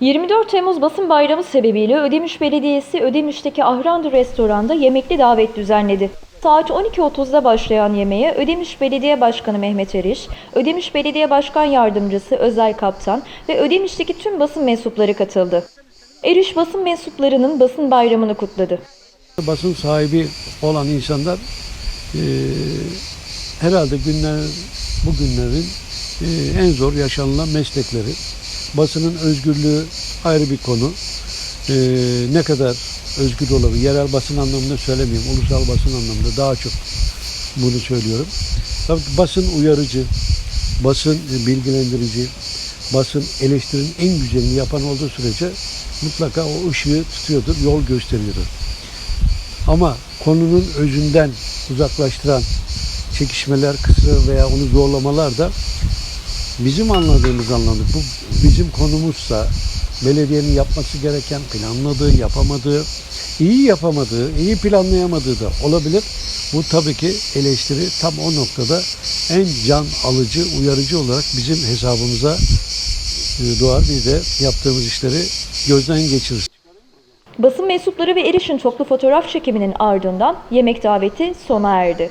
24 Temmuz Basın Bayramı sebebiyle Ödemiş Belediyesi Ödemiş'teki Ahrandı Restoran'da yemekli davet düzenledi. Saat 12.30'da başlayan yemeğe Ödemiş Belediye Başkanı Mehmet Eriş, Ödemiş Belediye Başkan Yardımcısı Özel Kaptan ve Ödemiş'teki tüm basın mensupları katıldı. Eriş basın mensuplarının basın bayramını kutladı. Basın sahibi olan insanlar eee, herhalde günler bu günlerin eee, en zor yaşanılan meslekleri. Basının özgürlüğü ayrı bir konu. Eee, ne kadar özgür olabilir? Yerel basın anlamında söylemiyorum. Ulusal basın anlamında daha çok bunu söylüyorum. Tabii basın uyarıcı, basın bilgilendirici, basın eleştirinin en güzelini yapan olduğu sürece mutlaka o ışığı tutuyordur, yol gösteriyordur. Ama konunun özünden uzaklaştıran çekişmeler, kısır veya onu zorlamalar da bizim anladığımız anlamda bu bizim konumuzsa belediyenin yapması gereken planladığı, yapamadığı, iyi yapamadığı, iyi planlayamadığı da olabilir. Bu tabii ki eleştiri tam o noktada en can alıcı, uyarıcı olarak bizim hesabımıza e, doğar. Biz de yaptığımız işleri gözden geçiririz. Basın mensupları ve Eriş'in toplu fotoğraf çekiminin ardından yemek daveti sona erdi.